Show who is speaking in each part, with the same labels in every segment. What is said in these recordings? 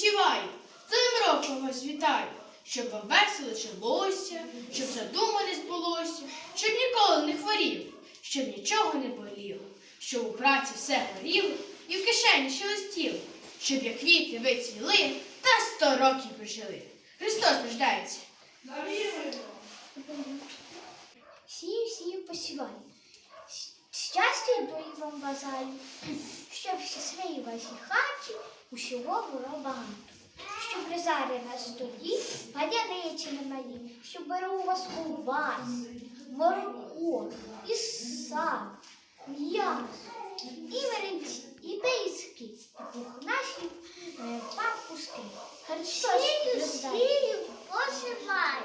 Speaker 1: з Новим роком вас вітаю, щоб вам весело жилося, щоб задума не збулося, щоб ніколи не хворів, щоб нічого не боліло, щоб у праці все горіло і в кишені шелестіло, щоб як квіти ви цвіли та сто років прожили. Христос рождається.
Speaker 2: Сію, сію, посіваю. Щастя й вам бажаю, щоб щасливі ваші хаті усього було багато. Щоб ризари на столі, паляниці не малі, щоб бере у вас ковбас, молоко, і сад, м'ясо, і меренці, і писки, і пухнаші е, папуски. Христос рождає. посіваю.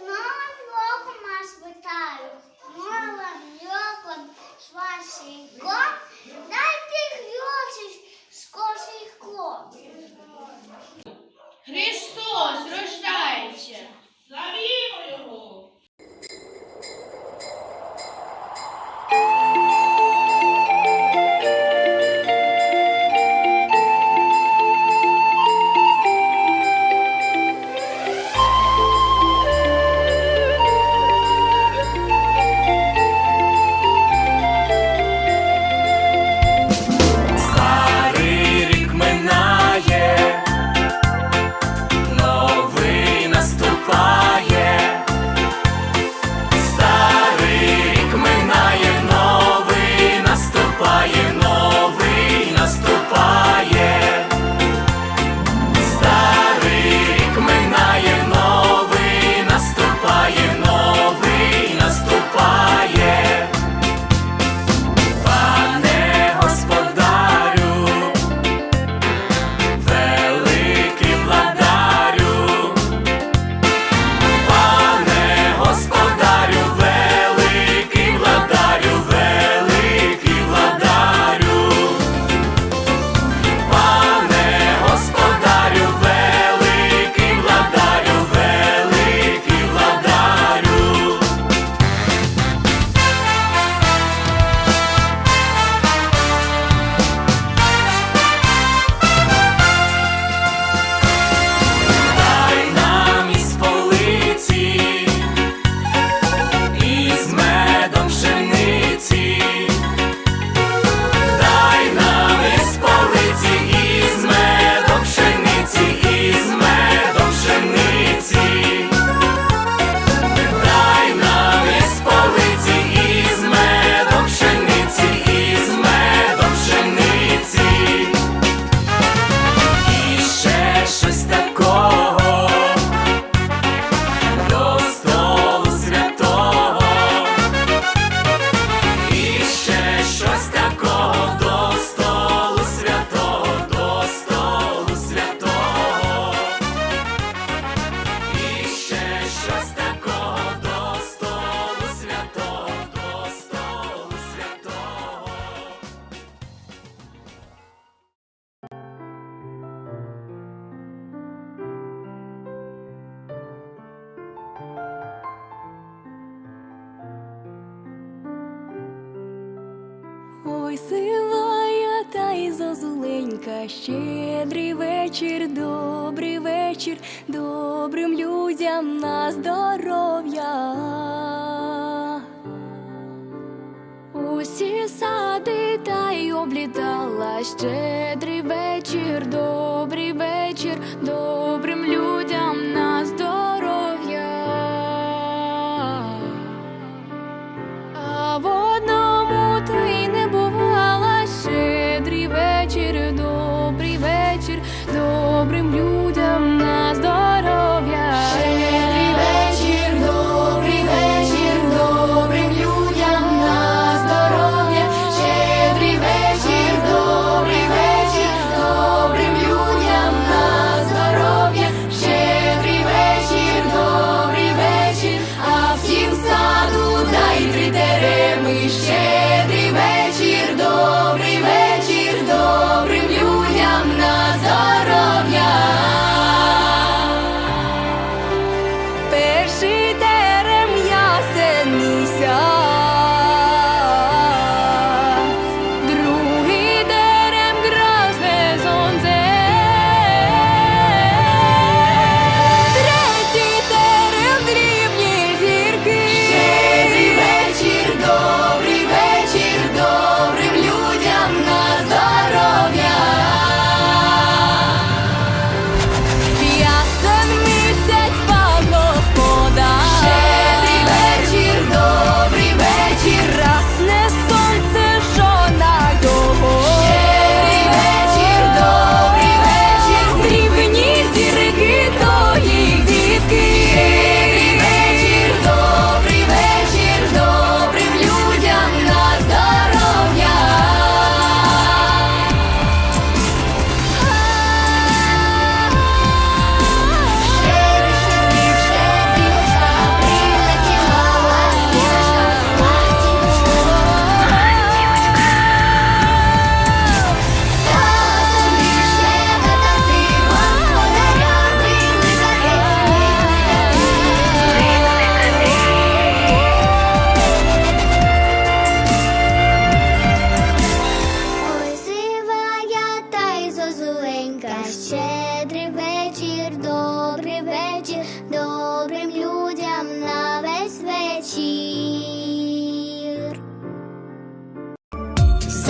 Speaker 2: Новим роком вас вітаю, новим роком з вашим дайте гроші з кошельком.
Speaker 1: Христос
Speaker 3: сивая та й зозуленька, щедрий вечір, добрий вечір, добрим людям на здоров'я. Усі сади та й облітала щедрий вечір, добрий вечір, добрим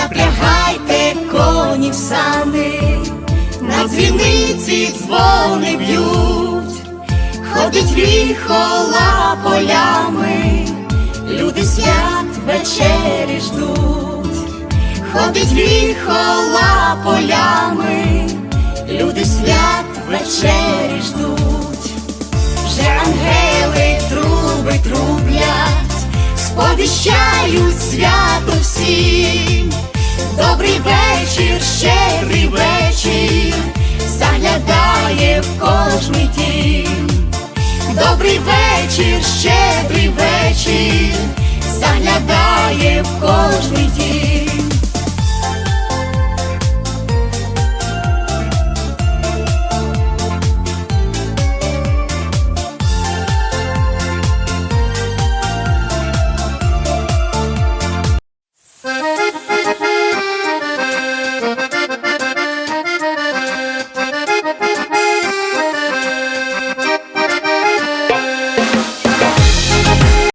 Speaker 1: Запрягайте коні в сани, на дзвіниці дзвони б'ють, ходить віхола полями, люди свят вечері ждуть, ходить віхола полями, люди свят вечері ждуть, вже ангели труби трублять, сповіщають вечір, щедрий вечір,